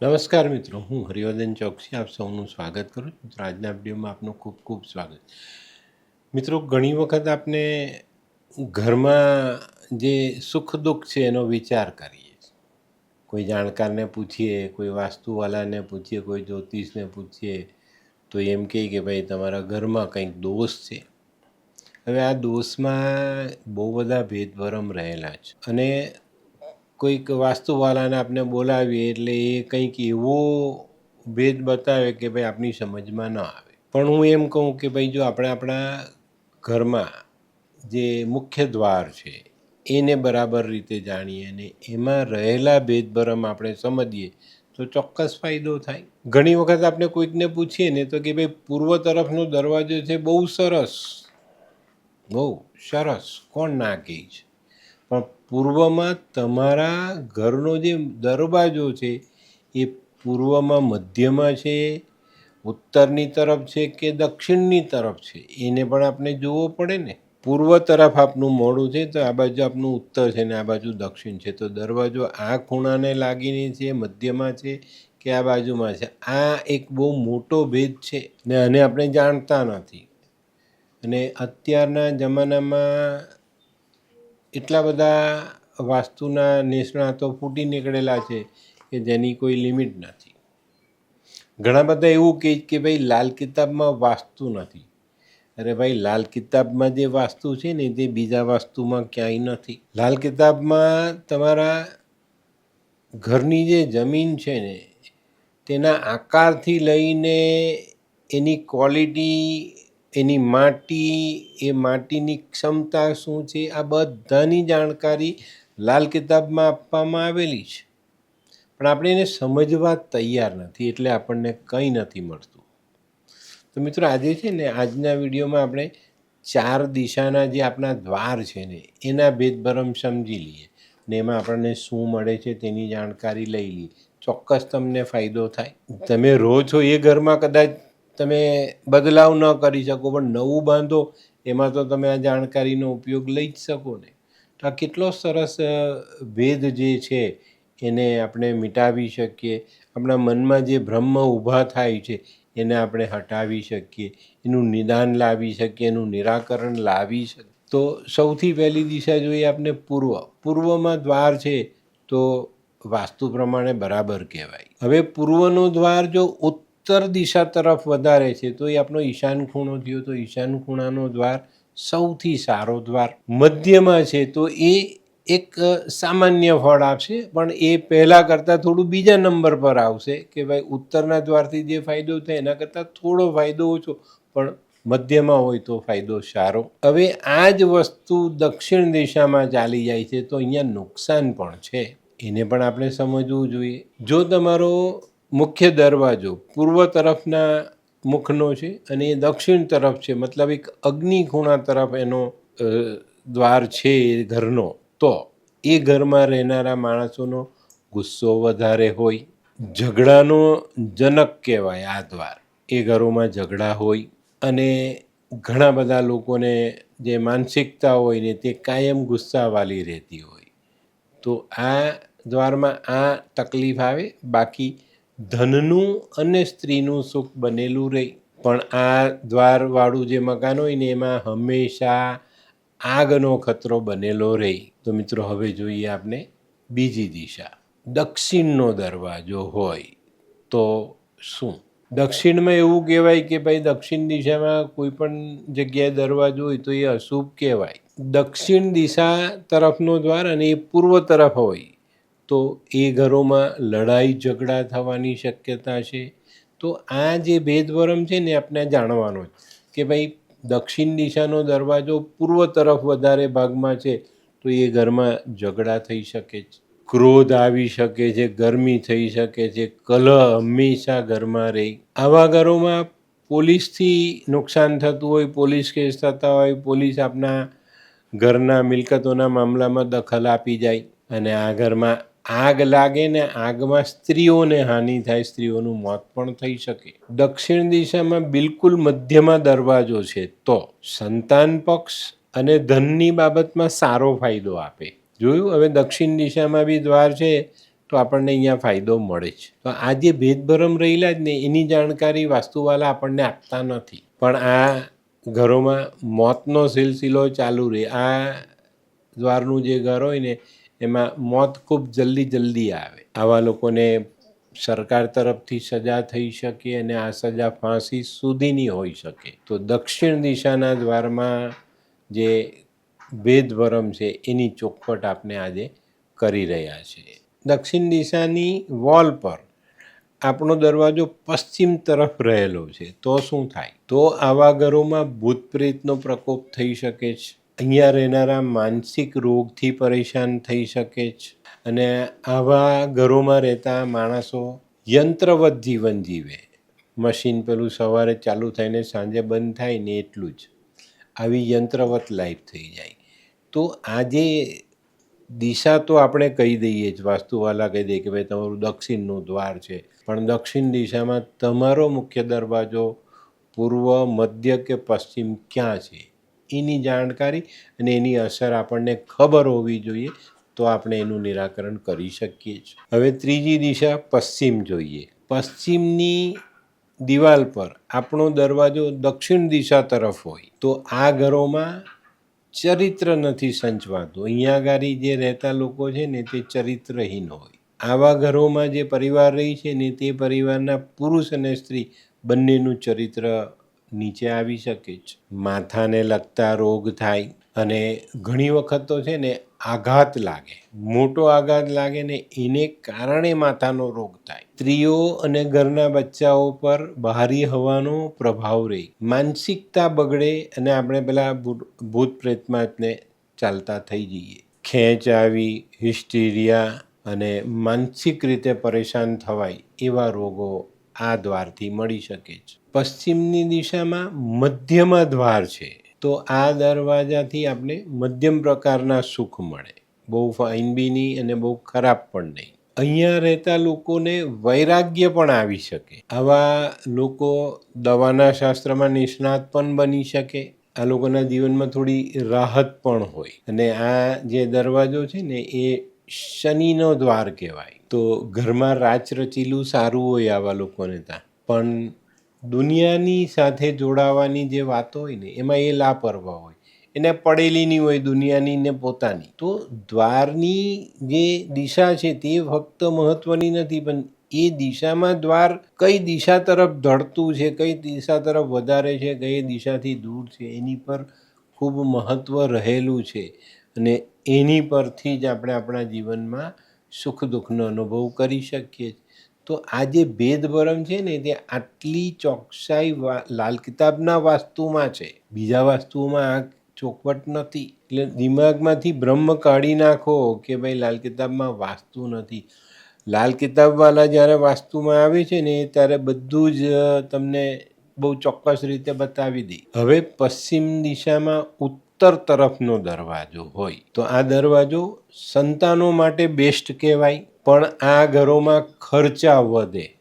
નમસ્કાર મિત્રો, હું હરિવર્ધન ચોકસી, આપ સૌનું સ્વાગત કરું છું. મિત્રો, આજના વિડીયોમાં આપનું ખૂબ ખૂબ સ્વાગત. મિત્રો, ઘણી વખત આપણે ઘરમાં જે સુખ દુઃખ છે એનો વિચાર કરીએ કોઈ જાણકારને પૂછીએ, કોઈ વાસ્તુવાલાને પૂછીએ, કોઈ જ્યોતિષને પૂછીએ, તો એમ કહે કે ભાઈ, તમારા ઘરમાં કંઈક દોષ છે. હવે આ દોષમાં બહુ બધા ભેદભરમ રહેલા છે. અને કોઈક વાસ્તુવાલાને આપણે બોલાવીએ એટલે એ કંઈક એવો ભેદ બતાવે કે ભાઈ આપણી સમજમાં ન આવે. પણ હું એમ કહું કે ભાઈ જો આપણે આપણા ઘરમાં જે મુખ્ય દ્વાર છે, એને બરાબર રીતે જાણીએ અને એમાં રહેલા ભેદભરમ આપણે સમજીએ, તો ચોક્કસ ફાયદો થાય. ઘણી વખત આપણે કોઈકને પૂછીએ ને તો કે ભાઈ પૂર્વ તરફનો દરવાજો છે બહુ સરસ. બહુ સરસ. કોણ ના કહે છે? પણ પૂર્વમાં તમારા ઘરનો જે દરવાજો છે, એ પૂર્વમાં મધ્યમાં છે, ઉત્તરની તરફ છે કે દક્ષિણની તરફ છે? એને પણ આપણે જોવો પડે ને? પૂર્વ તરફ આપનું મોડું છે, તો આ બાજુ આપનું ઉત્તર છે ને આ બાજુ દક્ષિણ છે. તો દરવાજો આ ખૂણાને લાગીને છે, મધ્યમાં છે કે આ બાજુમાં છે? આ એક બહુ મોટો ભેદ છે ને આને આપણે જાણતા નથી. અને અત્યારના જમાનામાં એટલા બધા વાસ્તુના નિષ્ણાતો ફૂટી નીકળેલા છે કે જેની કોઈ લિમિટ નથી. ઘણા બધા એવું કહે કે ભાઈ, લાલ કિતાબમાં વાસ્તુ નથી. અરે ભાઈ, લાલ કિતાબમાં જે વાસ્તુ છે ને, તે બીજા વાસ્તુમાં ક્યાંય નથી. લાલ કિતાબમાં તમારા ઘરની જે જમીન છે ને, તેના આકારથી લઈને એની ક્વોલિટી એની માટી, એ માટીની ક્ષમતા શું છે, આ બધાની જાણકારી લાલ કિતાબમાં આપવામાં આવેલી છે. પણ આપણે એને સમજવા તૈયાર નથી, એટલે આપણને કંઈ નથી મળતું. તો મિત્રો, આજે છે ને, આજના વિડીયોમાં આપણે ચાર દિશાના જે આપણા દ્વાર છે ને, એના ભેદભરમ સમજી લઈએ ને એમાં આપણને શું મળે છે તેની જાણકારી લઈ લઈએ. ચોક્કસ તમને ફાયદો થાય. તમે રહો છો એ ઘરમાં કદાચ તમે બદલાવ ન કરી શકો, પણ નવું બાંધો, એમાં તો તમે આ જાણકારીનો ઉપયોગ લઈ જ શકો ને. તો આ કેટલો સરસ ભેદ જે છે, એને આપણે મિટાવી શકીએ. આપણા મનમાં જે ભ્રમ ઊભા થાય છે, એને આપણે હટાવી શકીએ. એનું નિદાન લાવી શકીએ, એનું નિરાકરણ લાવી શકીએ. તો સૌથી પહેલી દિશા જોઈએ આપણે પૂર્વ. પૂર્વમાં દ્વાર છે, તો વાસ્તુ પ્રમાણે બરાબર કહેવાય. હવે પૂર્વનો દ્વાર જો ઉત્તર દિશા તરફ વધારે છે, તો એ આપણો ઈશાન ખૂણો થયો. તો ઈશાન ખૂણાનો દ્વાર સૌથી સારો દ્વાર મધ્યમાં છે, તો એ એક સામાન્ય ફળ આપશે, પણ એ પહેલાં કરતાં થોડું બીજા નંબર પર આવશે કે ભાઈ ઉત્તરના દ્વારથી જે ફાયદો થાય એના કરતાં થોડો ફાયદો ઓછો, પણ મધ્યમાં હોય તો ફાયદો સારો. હવે આ જ વસ્તુ દક્ષિણ દિશામાં ચાલી જાય છે, તો અહીંયા નુકસાન પણ છે. એને પણ આપણે સમજવું જોઈએ. જો તમારો મુખ્ય દરવાજો પૂર્વ તરફના મુખનો છે અને એ દક્ષિણ તરફ છે, મતલબ એક અગ્નિ ખૂણા તરફ એનો દ્વાર છે એ ઘરનો. તો એ ઘરમાં રહેનારા માણસોનો ગુસ્સો વધારે હોય, ઝઘડાનો જનક કહેવાય આ દ્વાર. એ ઘરોમાં ઝઘડા હોય અને ઘણા બધા લોકોને જે માનસિકતા હોય ને તે કાયમ ગુસ્સાવાળી રહેતી હોય. તો આ દ્વારમાં આ તકલીફ આવે, બાકી ધનનું અને સ્ત્રીનું સુખ બનેલું રહે. પણ આ દ્વારવાળું જે મકાન હોય ને, એમાં હંમેશા આગનો ખતરો બનેલો રહે. તો મિત્રો, હવે જોઈએ આપણે બીજી દિશા. દક્ષિણનો દરવાજો હોય તો શું? દક્ષિણમાં એવું કહેવાય કે ભાઈ, દક્ષિણ દિશામાં કોઈ પણ જગ્યાએ દરવાજો હોય તો એ અશુભ કહેવાય. દક્ષિણ દિશા તરફનો દ્વાર અને એ પૂર્વ તરફ હોય. તો એ ઘરોમાં લડાઈ ઝઘડા થવાની શક્યતા છે. તો આ જે ભેદભરમ છે ને આપણે જાણવાનો કે ભાઈ દક્ષિણ દિશાનો દરવાજો પૂર્વ તરફ વધારે ભાગમાં છે તો એ ઘરમાં ઝઘડા થઈ શકે છે, ક્રોધ આવી શકે છે, ગરમી થઈ શકે છે, કલહ હંમેશા ઘરમાં રહે. આવા ઘરોમાં પોલીસથી નુકસાન થતું હોય, પોલીસ કેસ થતા હોય, પોલીસ આપના ઘરના મિલકતોના મામલામાં દખલ આપી જાય અને આ ઘરમાં આગ લાગે ને આગમાં સ્ત્રીઓને હાનિ થાય, સ્ત્રીઓનું મોત પણ થઈ શકે. દક્ષિણ દિશામાં બિલકુલ મધ્યમાં દરવાજો છે તો સંતાન પક્ષ અને ધનની બાબતમાં સારો ફાયદો આપે. જોયું? હવે દક્ષિણ દિશામાં બી દ્વાર છે તો આપણને અહીંયા ફાયદો મળે છે તો આ જે ભેદભરમ રહેલા જ ને એની જાણકારી વાસ્તુવાલા આપણને આપતા નથી. પણ આ ઘરોમાં મોતનો સિલસિલો ચાલુ રહે. આ દ્વારનું જે ઘર હોય ને એમાં મોત ખૂબ જલ્દી જલ્દી આવે. આવા લોકોને સરકાર તરફથી સજા થઈ શકે અને આ સજા ફાંસી સુધીની હોઈ શકે. તો દક્ષિણ દિશાના દ્વારમાં જે ભેદભરમ છે, એની ચોખવટ આપણે આજે કરી રહ્યા છીએ દક્ષિણ દિશાની વોલ પર આપણો દરવાજો પશ્ચિમ તરફ રહેલો છે. તો શું થાય? તો આવા ઘરોમાં ભૂત પ્રેતનો પ્રકોપ થઈ શકે છે. અહીંયા રહેનારા માનસિક રોગથી પરેશાન થઈ શકે છે. અને આવા ઘરોમાં રહેતા માણસો યંત્રવત જીવન જીવે. મશીન પેલું સવારે ચાલુ થઈને સાંજે બંધ થાય ને એટલું જ. આવી યંત્રવત લાઈફ થઈ જાય. તો આજે દિશા તો આપણે કહી દઈએ જ, વાસ્તુવાલા કહી દઈએ કે ભાઈ તમારું દક્ષિણનું દ્વાર છે. પણ દક્ષિણ દિશામાં તમારો મુખ્ય દરવાજો પૂર્વ, મધ્ય કે પશ્ચિમ ક્યાં છે? એની જાણકારી અને એની અસર આપણને ખબર હોવી જોઈએ તો આપણે એનું નિરાકરણ કરી શકીએ છીએ. હવે ત્રીજી દિશા પશ્ચિમ જોઈએ. પશ્ચિમની દિવાલ પર આપણો દરવાજો દક્ષિણ દિશા તરફ હોય તો આ ઘરોમાં ચરિત્ર નથી સંચવાતું. અહીંયા ગાડી જે રહેતા લોકો છે ને તે ચરિત્રહીન હોય. આવા ઘરોમાં જે પરિવાર રહી છે ને તે પરિવારના પુરુષ અને સ્ત્રી બંનેનું ચરિત્ર નીચે આવી શકે છે માથાને લગતા રોગ થાય અને ઘણી વખત તો છે ને આઘાત લાગે. મોટો આઘાત લાગે ને એને કારણે માથાનો રોગ થાય. સ્ત્રીઓ અને ઘરના બચ્ચાઓ પર બહારી હવાનો પ્રભાવ રહે. માનસિકતા બગડે અને આપણે પેલા ભૂત પ્રેતમાં જ ચાલતા થઈ જઈએ. ખેંચ આવી, હિસ્ટીરિયા અને માનસિક રીતે પરેશાન થવાય એવા રોગો આ દ્વારથી મળી શકે છે. પશ્ચિમની દિશામાં મધ્યમાં દ્વાર છે. તો આ દરવાજાથી આપણે મધ્યમ પ્રકારના સુખ મળે. બહુ ફાઇન બી નહીં અને બહુ ખરાબ પણ નહીં. અહીંયા રહેતા લોકોને વૈરાગ્ય પણ આવી શકે. આવા લોકો દવાના શાસ્ત્રમાં નિષ્ણાત પણ બની શકે. આ લોકોના જીવનમાં થોડી રાહત પણ હોય. અને આ જે દરવાજો છે ને, એ શનિનો દ્વાર કહેવાય. તો ઘરમાં રાચ રચીલું સારું હોય આવા લોકોને ત્યાં. પણ દુનિયાની સાથે જોડાવાની જે વાતો હોય ને, એમાં એ લાપરવા હોય. એને પડેલી નહીં હોય દુનિયાની ને પોતાની. તો દ્વારની જે દિશા છે તે ફક્ત મહત્વની નથી, પણ એ દિશામાં દ્વાર કઈ દિશા તરફ ધડતું છે, કઈ દિશા તરફ વધારે છે, કઈ દિશાથી દૂર છે, એની પર ખૂબ મહત્ત્વ રહેલું છે. અને એની પરથી જ આપણે આપણા જીવનમાં સુખ દુઃખનો અનુભવ કરી શકીએ તો આ જે ભેદભરમ છે ને, તે આટલી ચોકસાઈ લાલ કિતાબના વાસ્તુમાં છે. બીજા વાસ્તુમાં આ ચોખવટ નથી. એટલે દિમાગમાંથી બ્રહ્મ કાઢી નાખો કે ભાઈ લાલ કિતાબમાં વાસ્તુ નથી. લાલ કિતાબવાલા જ્યારે વાસ્તુમાં આવે છે ને, ત્યારે બધું જ તમને બહુ ચોક્કસ રીતે બતાવી દે. હવે પશ્ચિમ દિશામાં ઉત્તર તરફનો દરવાજો હોય. તો આ દરવાજો સંતાનો માટે બેસ્ટ કહેવાય, પણ આ ઘરોમાં ખર્ચા વધે.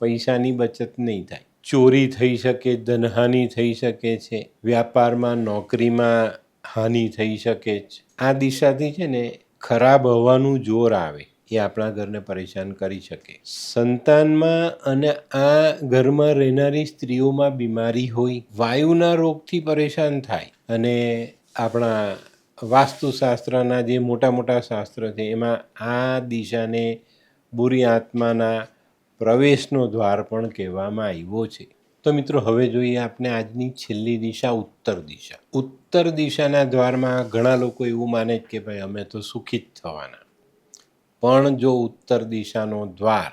પૈસાની બચત નહીં થાય. ચોરી થઈ શકે, ધનહાનિ થઈ શકે છે, વ્યાપારમાં, નોકરીમાં હાનિ થઈ શકે છે. આ દિશાથી છે ને ખરાબ હવાનું જોર આવે. એ આપણા ઘરને પરેશાન કરી શકે. સંતાનમાં અને આ ઘરમાં રહેનારી સ્ત્રીઓમાં બીમારી હોય, વાયુના રોગથી પરેશાન થાય અને આપણા વાસ્તુશાસ્ત્રના જે મોટા મોટા શાસ્ત્ર છે, એમાં આ દિશાને બુરી આત્માના પ્રવેશનો દ્વાર પણ કહેવામાં આવ્યો છે. તો મિત્રો, હવે જોઈએ આપણે આજની છેલ્લી દિશા, ઉત્તર દિશા. ઉત્તર દિશાના દ્વારમાં ઘણા લોકો એવું માને કે ભાઈ, અમે તો સુખી જ થવાના. પણ જો ઉત્તર દિશાનો દ્વાર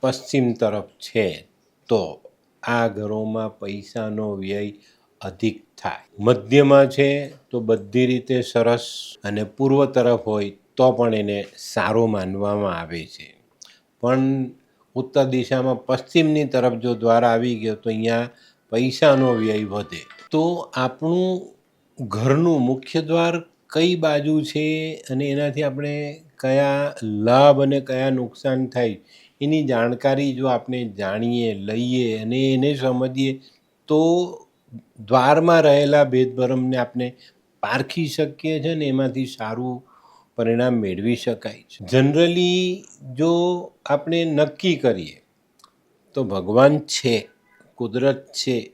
પશ્ચિમ તરફ છે, તો આ ઘરોમાં પૈસાનો વ્યય અધિક થાય. મધ્યમાં છે, તો બધી રીતે સરસ અને પૂર્વ તરફ હોય, તો પણ એને સારો માનવામાં આવે છે. પણ ઉત્તર દિશામાં પશ્ચિમની તરફ જો દ્વાર આવી ગયો, તો અહીંયા પૈસાનો વ્યય વધે. તો આપણું ઘરનું મુખ્ય દ્વાર કઈ બાજુ છે અને એનાથી આપણે કયા લાભ અને કયા નુકસાન થાય એની જાણકારી જો આપણે જાણીએ, લઈએ અને એને સમજીએ, તો દ્વારમાં રહેલા ભેદભરમને આપણે પારખી શકીએ છીએ ને એમાંથી સારું પરિણામ મેળવી શકાય છે. જનરલી જો આપણે નક્કી કરીએ, તો ભગવાન છે, કુદરત છે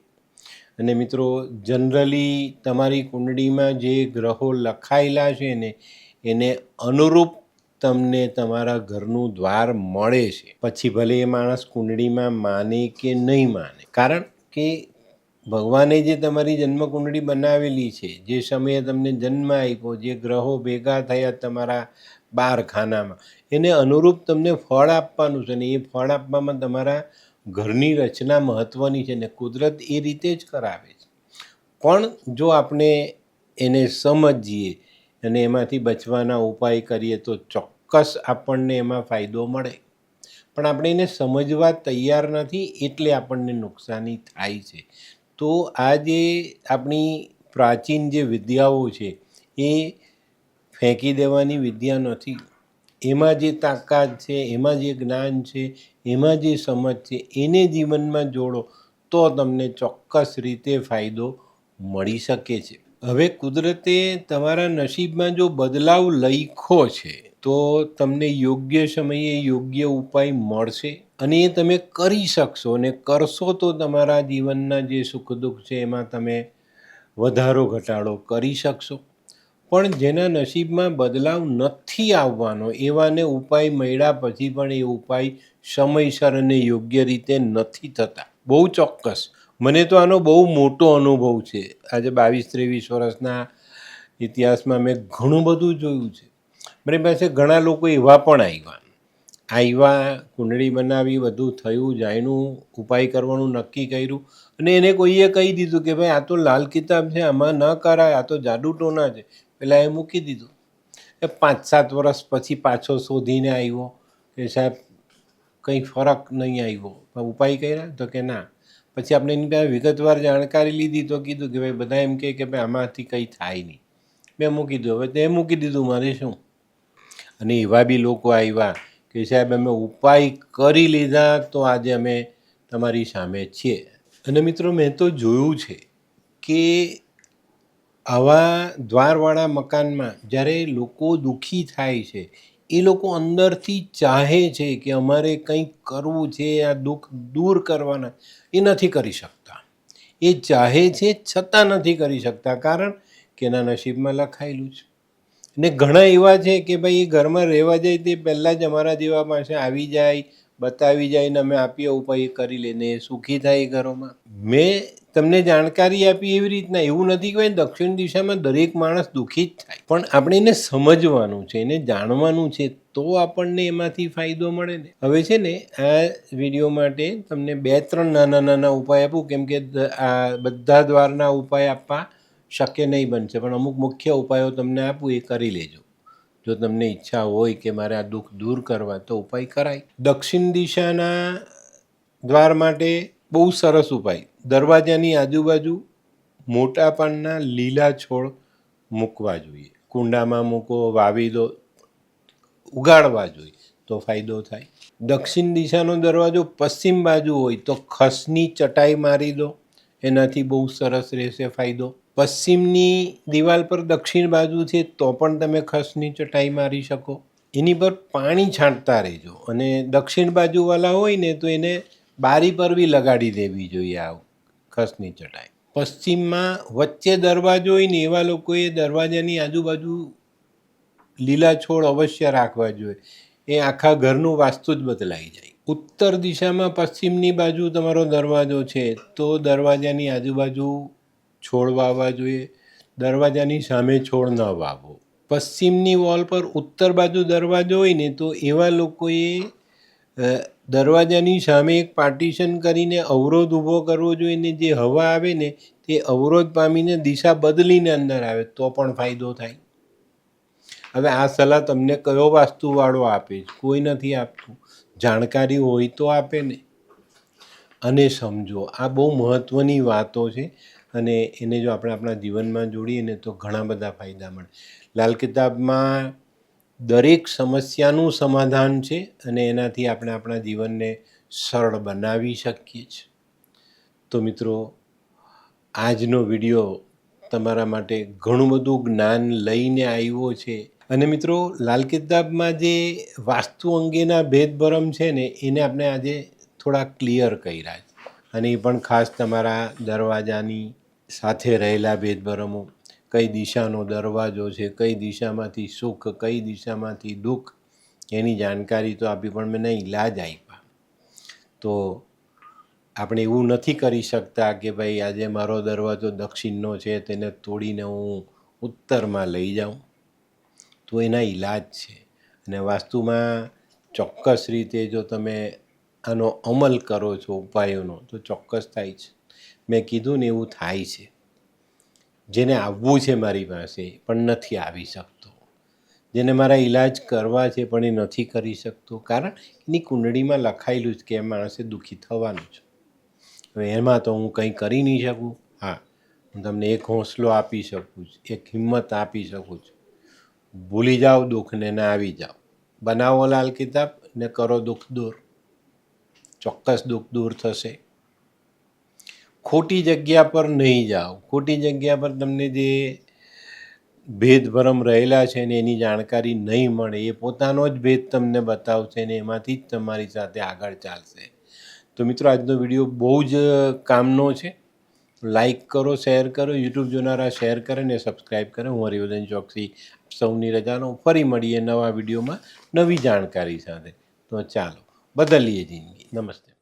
અને મિત્રો જનરલી તમારી કુંડળીમાં જે ગ્રહો લખાયેલા છે ને, એને અનુરૂપ તમને તમારા ઘરનું દ્વાર મળે છે. પછી ભલે એ માણસ કુંડળીમાં માને કે નહીં માને. કારણ કે ભગવાને જે તમારી જન્મકુંડળી બનાવેલી છે, જે સમયે તમને જન્મ આપ્યો, જે ગ્રહો ભેગા થયા તમારા બાર ખાનામાં એને અનુરૂપ તમને ફળ આપવાનું છે ને એ ફળ આપવામાં તમારા ઘરની રચના મહત્ત્વની છે ને કુદરત એ રીતે જ કરાવે છે. પણ જો આપણે એને સમજીએ અને એમાંથી બચવાના ઉપાય કરીએ તો ચોક્કસ આપણને એમાં ફાયદો મળે. પણ આપણે એને સમજવા તૈયાર નથી એટલે આપણને નુકસાની થાય છે. તો આ જે આપણી પ્રાચીન જે વિદ્યાઓ છે એ ફેંકી દેવાની વિદ્યા નથી. એમાં જે તાકાત છે, એમાં જે જ્ઞાન છે, એમાં જે સમજ છે, એને જીવનમાં જોડો, તો તમને ચોક્કસ રીતે ફાયદો મળી શકે છે. હવે કુદરતે તમારા નસીબમાં જો બદલાવ લખ્યો છે, તો તમને યોગ્ય સમયે યોગ્ય ઉપાય મળશે અને એ તમે કરી શકશો અને કરશો તો તમારા જીવનના જે સુખ દુઃખ છે, એમાં તમે વધારો ઘટાડો કરી શકશો. પણ જેના નસીબમાં બદલાવ નથી આવવાનો, એવાને ઉપાય મળ્યા પછી પણ એ ઉપાય સમયસર અને યોગ્ય રીતે નથી થતા. બહુ ચોક્કસ. મને તો આનો બહુ મોટો અનુભવ છે. આજે બાવીસ ત્રેવીસ વર્ષના ઇતિહાસમાં મેં ઘણું બધું જોયું છે. મારી પાસે ઘણા લોકો એવા પણ આવ્યા. આવ્યા, કુંડળી બનાવી, બધું થયું જાણ્યું ઉપાય કરવાનું નક્કી કર્યું અને એને કોઈએ કહી દીધું કે ભાઈ આ તો લાલ કિતાબ છે, આમાં ન કરાય, આ તો જાદુ ટોના છે. પેલા એ મૂકી દીધું. એ પાંચ સાત વર્ષ પછી પાછો શોધીને આવ્યો કે સાહેબ, કંઈ ફરક નહીં આવ્યો. ઉપાય કર્યા? તો કે ના. પછી આપણે એની પાસે વિગતવાર જાણકારી લીધી તો કીધું કે ભાઈ બધા એમ કહે કે ભાઈ આમાંથી કંઈ થાય નહીં. મેં મૂકી દીધું. હવે તે મૂકી દીધું મારે શું? અને એવા બી લોકો આવ્યા કે સાહેબ, અમે ઉપાય કરી લીધા તો આજે અમે તમારી સામે છીએ. અને મિત્રો, મેં તો જોયું છે કે આવા દ્વારવાળા મકાનમાં જ્યારે લોકો દુઃખી થાય છે, એ લોકો અંદરથી ચાહે છે કે અમારે કંઈક કરવું છે, આ દુઃખ દૂર કરવાના, એ નથી કરી શકતા. એ ચાહે છે, છતાં નથી કરી શકતા, કારણ કે એના નસીબમાં લખાયેલું છે. ને ઘણા એવા છે કે ભાઈ, એ ઘરમાં રહેવા જાય તે પહેલાં જ અમારા જેવા પાસે આવી જાય, બતાવી જાય ને અમે આપીએ ઉપાય કરી લઈને એ સુખી થાય ઘરોમાં. મેં તમને જાણકારી આપી એવી રીતના એવું નથી કે દક્ષિણ દિશામાં દરેક માણસ દુઃખી જ થાય. પણ આપણે એને સમજવાનું છે, એને જાણવાનું છે, તો આપણને એમાંથી ફાયદો મળે ને. હવે છે ને, આ વીડિયો માટે તમને બે, ત્રણ નાના નાના ઉપાય આપું, કેમ કે આ બધા દ્વારના ઉપાય આપવા શક્ય નહીં બનશે, પણ અમુક મુખ્ય ઉપાયો તમને આપું, એ કરી લેજો. જો તમને ઈચ્છા હોય કે મારે આ દુઃખ દૂર કરવા, તો ઉપાય કરાય. દક્ષિણ દિશાના દ્વાર માટે બહુ સરસ ઉપાય. દરવાજાની આજુબાજુ મોટા પાનના લીલા છોડ મૂકવા જોઈએ. કુંડામાં મૂકો, વાવી દો, ઉગાડવા જોઈએ તો ફાયદો થાય. દક્ષિણ દિશાનો દરવાજો પશ્ચિમ બાજુ હોય તો ખસની ચટાઈ મારી દો. એનાથી બહુ સરસ રહેશે ફાયદો. પશ્ચિમની દિવાલ પર દક્ષિણ બાજુ છે તો પણ તમે ખસની ચટાઈ મારી શકો. એની પર પાણી છાંટતા રહેજો અને દક્ષિણ બાજુવાળા હોય ને તો એને બારી પર બી લગાડી દેવી જોઈએ આ ખસની ચટાઈ. પશ્ચિમમાં વચ્ચે દરવાજો હોય ને એવા લોકોએ દરવાજાની આજુબાજુ લીલા છોડ અવશ્ય રાખવા જોઈએ. એ આખા ઘરનું વાસ્તુ જ બદલાઈ જાય. ઉત્તર દિશામાં પશ્ચિમની બાજુ તમારો દરવાજો છે તો દરવાજાની આજુબાજુ છોડ વાવવા જોઈએ. દરવાજાની સામે છોડ ન વાવો. પશ્ચિમની વોલ પર ઉત્તર બાજુ દરવાજો હોય ને તો એવા લોકોએ દરવાજાની સામે એક પાર્ટીશન કરીને અવરોધ ઊભો કરવો જોઈએ ને જે હવા આવે ને તે અવરોધ પામીને દિશા બદલીને અંદર આવે, તો પણ ફાયદો થાય. હવે આ સલાહ તમને કયો વાસ્તુવાળો આપે છે? કોઈ નથી આપતું. જાણકારી હોય તો આપે ને. અને સમજો, આ બહુ મહત્ત્વની વાતો છે અને એને જો આપણે આપણા જીવનમાં જોડીએ ને તો ઘણા બધા ફાયદા મળે. લાલ કિતાબમાં દરેક સમસ્યાનું સમાધાન છે અને એનાથી આપણે આપણા જીવનને સરળ બનાવી શકીએ છીએ. તો મિત્રો, આજનો વીડિયો તમારા માટે ઘણું બધું જ્ઞાન લઈને આવ્યો છે. અને મિત્રો લાલ કિતાબમાં જે વાસ્તુ અંગેના ભેદભરમ છે ને, એને આપણે આજે થોડા ક્લિયર કર્યા છે. અને એ પણ ખાસ તમારા દરવાજાની સાથે રહેલા ભેદભરમો કઈ દિશાનો દરવાજો છે, કઈ દિશામાંથી સુખ, કઈ દિશામાંથી દુઃખ, એની જાણકારી તો આપી પણ મેં ઈલાજ આપ્યા તો આપણે એવું નથી કરી શકતા કે ભાઈ આજે મારો દરવાજો દક્ષિણનો છે, તેને તોડીને હું ઉત્તરમાં લઈ જાઉં. તો એના ઈલાજ છે. અને વાસ્તુમાં ચોક્કસ રીતે જો તમે આનો અમલ કરો છો ઉપાયોનો, તો ચોક્કસ થાય છે. મેં કીધું ને એવું થાય છે. જેને આવવું છે મારી પાસે પણ નથી આવી શકતો. જેને મારા ઈલાજ કરવા છે પણ એ નથી કરી શકતો. કારણ એની કુંડળીમાં લખાયેલું જ કે માણસે દુઃખી થવાનું છે. હવે એમાં તો હું કંઈ કરી નહીં શકું? હા, હું તમને એક હોંસલો આપી શકું છું, એક હિંમત આપી શકું છું. ભૂલી જાઓ દુઃખને ને આવી જાઓ. બનાવો લાલ કિતાબ ને કરો દુઃખ દૂર. ચોક્કસ દુઃખ દૂર થશે. ખોટી જગ્યા પર નહીં જાઓ. ખોટી જગ્યા પર તમને જે ભેદભરમ રહેલા છે ને એની જાણકારી નહીં મળે, એ પોતાનો જ ભેદ તમને બતાવશે ને એમાંથી જ તમારી સાથે આગળ ચાલશે. તો મિત્રો, આજનો વીડિયો બહુ જ કામનો છે. લાઇક કરો, શેર કરો, યુટ્યુબ જોનારા શેર કરે ને સબસ્ક્રાઈબ કરે. હું હરિવર્ધન ચોકસી સૌની રજાનો ફરી મળીએ નવા વિડીયોમાં નવી જાણકારી સાથે. તો ચાલો, બદલીએ જિંદગી. નમસ્તે.